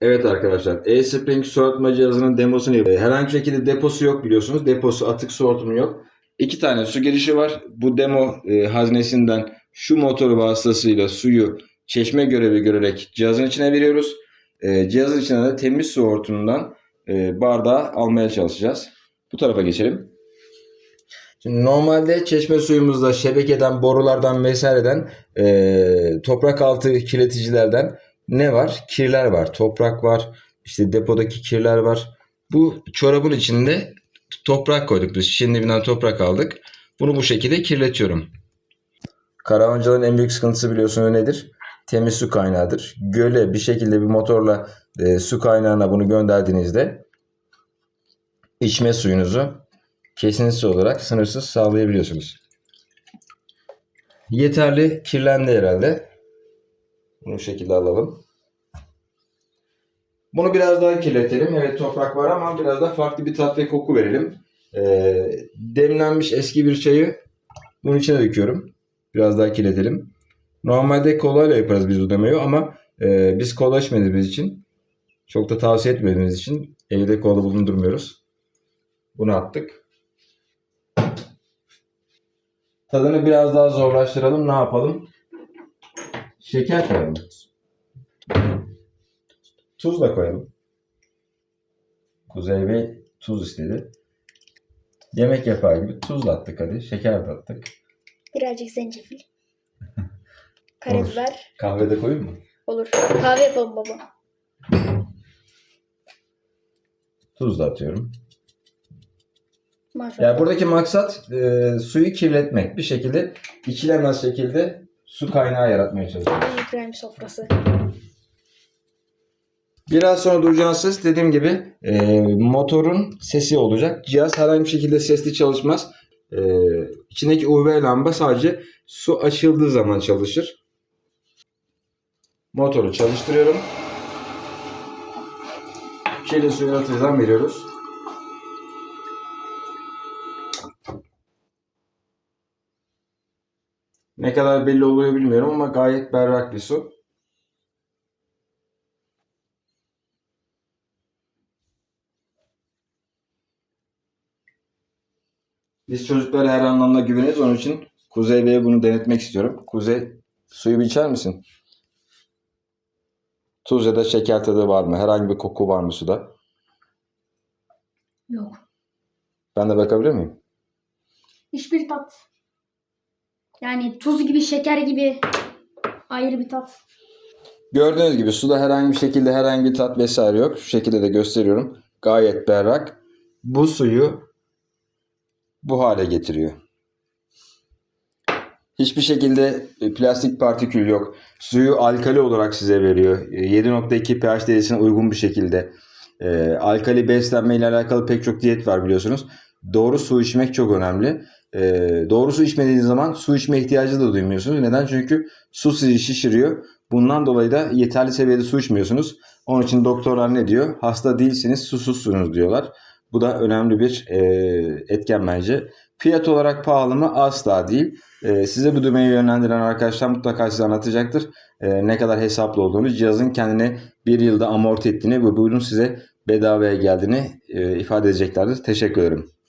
Evet arkadaşlar E-Spring soğutma cihazının demosunu yapıyoruz. Herhangi bir şekilde deposu yok biliyorsunuz. Deposu atık soğutumu yok. İki tane su girişi var. Bu demo e, haznesinden şu motor vasıtasıyla suyu çeşme görevi görerek cihazın içine veriyoruz. E, cihazın içine de temiz su hortumundan e, bardağı almaya çalışacağız. Bu tarafa geçelim. Şimdi normalde çeşme suyumuzda şebekeden, borulardan vesaireden e, toprak altı kirleticilerden ne var? Kirler var. Toprak var. işte depodaki kirler var. Bu çorabın içinde toprak koyduk biz. Şişenin dibinden toprak aldık. Bunu bu şekilde kirletiyorum. Karavancılığın en büyük sıkıntısı biliyorsunuz nedir? Temiz su kaynağıdır. Göle bir şekilde bir motorla e, su kaynağına bunu gönderdiğinizde içme suyunuzu kesintisiz olarak sınırsız sağlayabiliyorsunuz. Yeterli kirlendi herhalde. Bunu bu şekilde alalım. Bunu biraz daha kirletelim. Evet toprak var ama biraz da farklı bir tat ve koku verelim. Ee, demlenmiş eski bir çayı bunun içine döküyorum. Biraz daha kirletelim. Normalde kolayla yaparız biz bu demeyi ama e, biz kola içmediğimiz için çok da tavsiye etmediğimiz için evde kola bulundurmuyoruz. Bunu attık. Tadını biraz daha zorlaştıralım. Ne yapalım? Şeker koyalım. Tuz da koyalım. Kuzey Bey tuz istedi. Yemek yapar gibi tuz da attık hadi. Şeker de attık. Birazcık zencefil. Karabiber. Kahve de koyayım mı? Olur. Kahve yapalım baba. Tuz da atıyorum. Maşallah. Yani buradaki maksat e, suyu kirletmek. Bir şekilde içilemez şekilde su kaynağı yaratmaya çalışıyoruz. İbrahim sofrası. Biraz sonra duyacağınız ses dediğim gibi e, motorun sesi olacak. Cihaz herhangi bir şekilde sesli çalışmaz. E, içindeki UV lamba sadece su açıldığı zaman çalışır. Motoru çalıştırıyorum. Kirli suyu atırdan veriyoruz. Ne kadar belli oluyor bilmiyorum ama gayet berrak bir su. Biz çocuklara her anlamda güveniyoruz. Onun için Kuzey Bey'e bunu denetmek istiyorum. Kuzey suyu bir içer misin? Tuz ya da şeker tadı var mı? Herhangi bir koku var mı suda? Yok. Ben de bakabilir miyim? Hiçbir tat. Yani tuz gibi, şeker gibi ayrı bir tat. Gördüğünüz gibi suda herhangi bir şekilde herhangi bir tat vesaire yok. Şu şekilde de gösteriyorum. Gayet berrak. Bu suyu bu hale getiriyor. Hiçbir şekilde e, plastik partikül yok. Suyu alkali olarak size veriyor. E, 7.2 pH değerisine uygun bir şekilde. E, alkali beslenme ile alakalı pek çok diyet var biliyorsunuz. Doğru su içmek çok önemli. E, doğru su içmediğiniz zaman su içme ihtiyacı da duymuyorsunuz. Neden? Çünkü su sizi şişiriyor. Bundan dolayı da yeterli seviyede su içmiyorsunuz. Onun için doktorlar ne diyor? Hasta değilsiniz, susuzsunuz diyorlar. Bu da önemli bir e, etken bence. Fiyat olarak pahalı mı? Asla değil. E, size bu düğmeyi yönlendiren arkadaşlar mutlaka size anlatacaktır. E, ne kadar hesaplı olduğunu, cihazın kendine bir yılda amorti ettiğini ve bu ürün size bedavaya geldiğini e, ifade edeceklerdir. Teşekkür ederim.